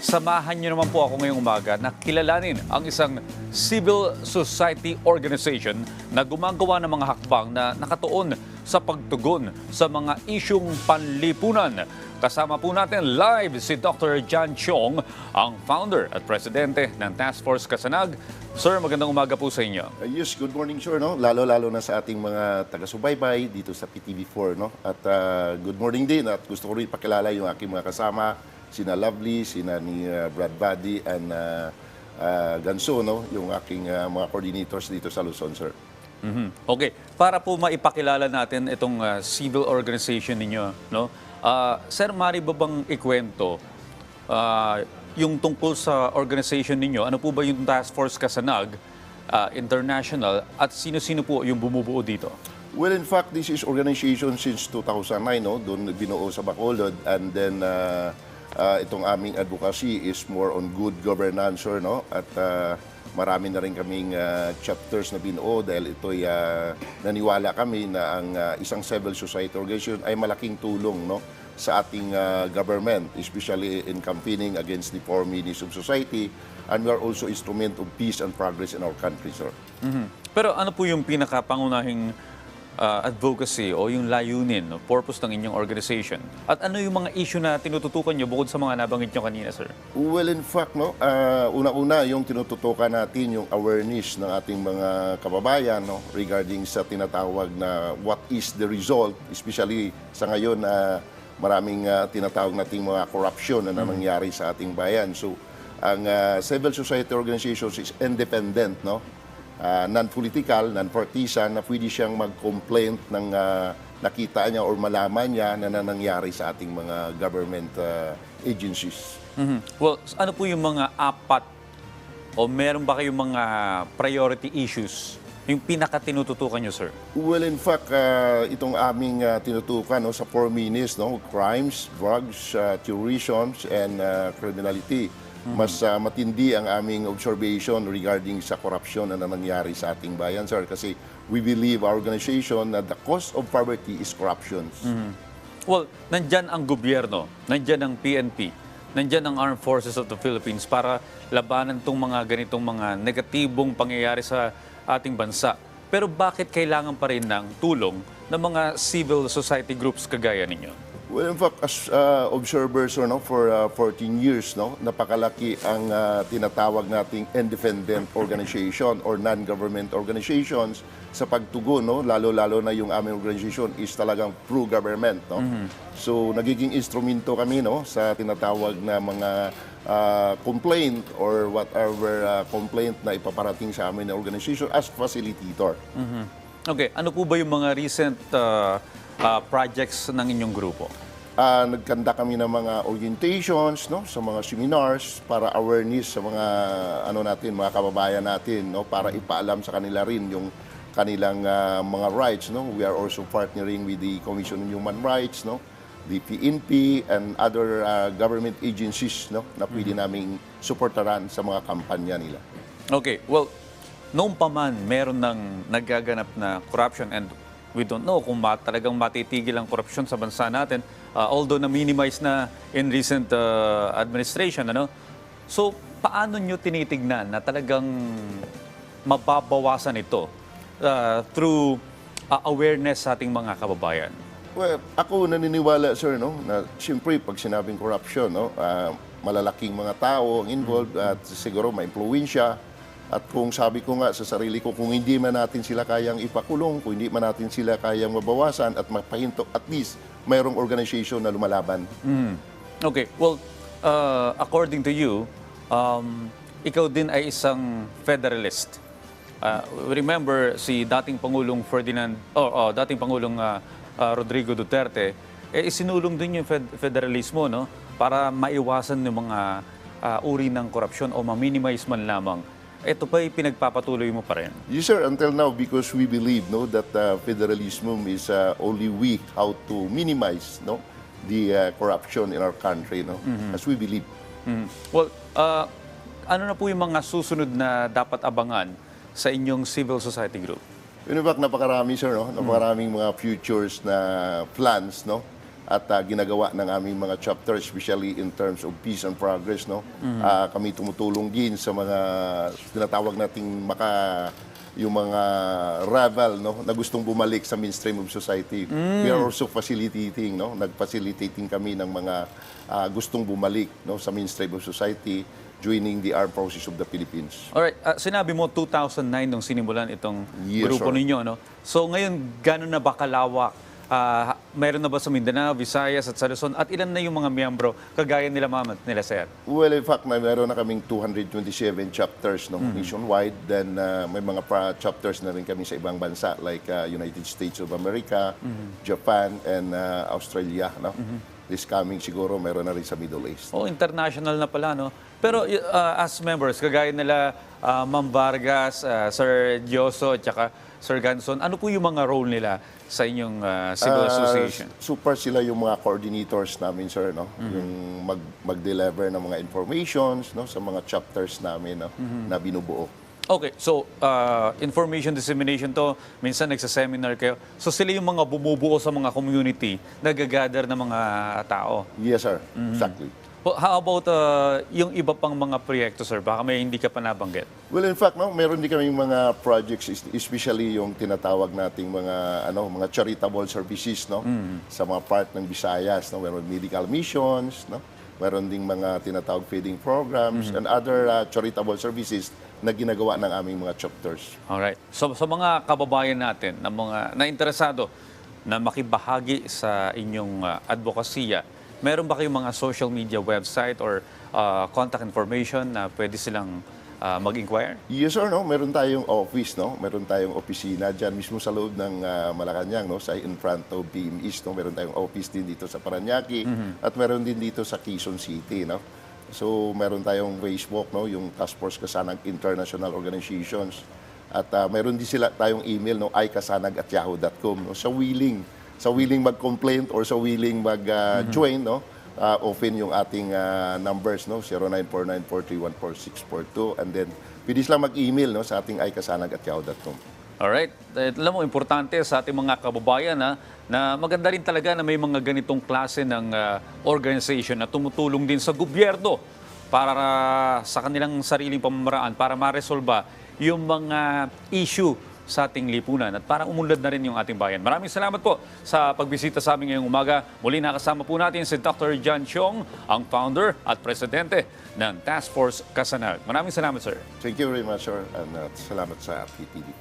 samahan niyo naman po ako ngayong umaga na kilalanin ang isang civil society organization na gumagawa ng mga hakbang na nakatuon sa pagtugon sa mga isyong panlipunan. Kasama po natin live si Dr. John Chong, ang founder at presidente ng Task Force Kasanag. Sir, magandang umaga po sa inyo. Uh, yes, good morning sir, no? Lalo-lalo na sa ating mga taga-subaybay dito sa PTV4, no? At uh, good morning din at gusto ko rin pakilala yung aking mga kasama, sina Lovely, sina ni uh, Brad Buddy and uh, uh, Ganso, no? Yung aking uh, mga coordinators dito sa Luzon, sir. Mhm. Okay, para po maipakilala natin itong ah, civil organization ninyo, no? Ah, sir, mari ba bang ikwento ah, yung tungkol sa organization ninyo? Ano po ba yung Task Force Kasanag ah, International at sino-sino po yung bumubuo dito? Well, in fact, this is organization since 2009, no? Doon binuo sa Bacolod. And then, uh, uh, itong aming advocacy is more on good governance, sir, no? At uh, marami na rin kaming uh, chapters na binuo dahil ito'y uh, naniwala kami na ang uh, isang civil society organization ay malaking tulong, no? sa ating uh, government, especially in campaigning against the poor means of society. And we are also instrument of peace and progress in our country, sir. Mhm. Pero ano po yung pinakapangunahing ah, advocacy o yung layunin, no, purpose ng inyong organization? At ano yung mga issue na tinututukan nyo bukod sa mga nabanggit nyo kanina, sir? Well, in fact, no, ah, una-una yung tinututukan natin yung awareness ng ating mga kababayan no, regarding sa tinatawag na what is the result, especially sa ngayon na maraming ah, tinatawag nating mga corruption na nangyari sa ating bayan. So, ang ah, civil society organizations is independent, no? Ah, non-political, non-partisan, na pwede siyang mag-complaint ng ah, nakita niya or malaman niya na nangyari sa ating mga government ah, agencies. Mhm. Well, ano po yung mga apat o meron ba kayong mga priority issues yung pinaka-tinututukan nyo, sir? Well, in fact, ah, itong aming ah, tinutukan no, sa four means, no, crimes, drugs, uh, terrorism, and ah, criminality. Mas ah, matindi ang aming observation regarding sa corruption na nangyari sa ating bayan, sir. Kasi we believe our organization na the cause of poverty is corruption. Well, nandyan ang gobyerno, nandyan ang PNP, nandyan ang Armed Forces of the Philippines para labanan tong mga ganitong mga negatibong pangyayari sa ating bansa. Pero bakit kailangan pa rin ng tulong ng mga civil society groups kagaya ninyo? Well, in fact, as uh, observers no, for uh, 14 years, no, napakalaki ang uh, tinatawag nating independent organization or non-government organizations sa pagtugon, no, lalo-lalo na yung aming organization is talagang pro-government. No? So, nagiging instrumento kami no, sa tinatawag na mga uh, complaint or whatever uh, complaint na ipaparating sa amin na organization as facilitator. Okay, ano po ba yung mga recent uh, uh, projects ng inyong grupo? Ah, nagkanda kami ng mga orientations, no, sa mga seminars para awareness sa mga ano natin, mga kababayan natin, no, para ipaalam sa kanila rin yung kanilang ah, mga rights, no. We are also partnering with the Commission on Human Rights, no, the PNP and other ah, government agencies, no, na pwede naming suportaran sa mga kampanya nila. Okay, well, noong pa man meron ng nagaganap na corruption and we don't know kung ma- talagang matitigil ang corruption sa bansa natin, uh, although na-minimize na in recent uh, administration. Ano? So, paano nyo tinitignan na talagang mababawasan ito uh, through uh, awareness sa ating mga kababayan? Well, ako naniniwala, sir, no, na siyempre pag sinabing corruption, no, ah, malalaking mga tao ang involved at siguro may impluensya. At kung sabi ko nga sa sarili ko, kung hindi man natin sila kayang ipakulong, kung hindi man natin sila kayang mabawasan at mapahinto, at least mayroong organization na lumalaban. Mm. Okay, well, uh, according to you, um, ikaw din ay isang federalist. Uh, remember si dating Pangulong Ferdinand, oh, oh dating Pangulong uh, uh, Rodrigo Duterte, eh, isinulong din yung fed- federalismo no, para maiwasan yung mga uh, uri ng korupsyon o ma-minimize man lamang. Ito pa pinagpapatuloy mo pa rin. Yes, sir, until now, because we believe no, that uh, federalism is uh, only way how to minimize no, the uh, corruption in our country, no, as we believe. Mm. Well, uh, ano na po yung mga susunod na dapat abangan sa inyong civil society group? In fact, napakarami, sir, no? Napakaraming mga futures na plans, no? At ah, ginagawa ng aming mga chapter, especially in terms of peace and progress. No? Ah, kami tumutulong din sa mga tinatawag nating maka yung mga rival no na gustong bumalik sa mainstream of society. We are also facilitating no nag-facilitating kami ng mga ah, gustong bumalik no sa mainstream of society joining the armed forces of the Philippines. Alright, ah, sinabi mo 2009 nung sinimulan itong Yes, grupo sir. ninyo, no? So ngayon, gano'n na ba kalawak? Ah, mayroon na ba sa Mindanao, Visayas at sa Luzon? At ilan na yung mga miyembro kagaya nila mama at nila sir? Well, in fact, may meron na kaming 227 chapters no, nationwide. Then uh, may mga pra- chapters na rin kami sa ibang bansa like uh, United States of America, Japan, and uh, Australia. No? This coming siguro meron na rin sa Middle East. Oh, international na pala, no? Pero ah, as members, kagaya nila ah, Ma'am Vargas, ah, Sir Dioso, at saka Sir Ganson, ano po yung mga role nila sa inyong ah, civil Ah, association? super sila yung mga coordinators namin, sir, no? Yung mag mag-deliver ng mga informations, no, sa mga chapters namin, no, na binubuo. Okay, so uh, information dissemination to, minsan nagsa-seminar kayo. So sila yung mga bumubuo sa mga community, nagagather ng mga tao. Yes, sir. Exactly. Well, how about uh, yung iba pang mga proyekto, sir? Baka may hindi ka pa nabanggit. Well, in fact, no, meron din kaming mga projects, es- especially yung tinatawag nating mga ano, mga charitable services, no, sa mga part ng Visayas, no, meron medical missions, no, meron ding mga tinatawag feeding programs and other uh, charitable services na ginagawa ng aming mga chapters. Alright. So sa mga kababayan natin na mga na interesado na makibahagi sa inyong uh, advokasya, meron ba kayong mga social media website or uh, contact information na pwede silang uh, mag-inquire? Yes or no, meron tayong office, no? Meron tayong opisina diyan mismo sa loob ng ah, Malacanang, no? Sa in front of BM East, no? Meron tayong office din dito sa Paranaque at meron din dito sa Quezon City, no? So, meron tayong Facebook, no? Yung Task Force Kasanag International Organizations. At ah, meron din sila tayong email, no? ikasanag at yahoo.com, no? Sa willing, sa willing mag-complaint or sa willing mag-join, no? uh, open yung ating uh, numbers, no? 0949-431-4642. And then, pwede sila mag-email no? sa ating ikasanag at yahoo.com. Alright. Eh, Alam mo, importante sa ating mga kababayan na, na maganda rin talaga na may mga ganitong klase ng ah, organization na tumutulong din sa gobyerno para sa kanilang sariling pamamaraan para maresolba yung mga issue sa ating lipunan at parang umunlad na rin yung ating bayan. Maraming salamat po sa pagbisita sa amin ngayong umaga. Muli nakasama po natin si Dr. John Chong, ang founder at presidente ng Task Force Kasanag. Maraming salamat, sir. Thank you very much, sir. And uh, salamat sa PTV.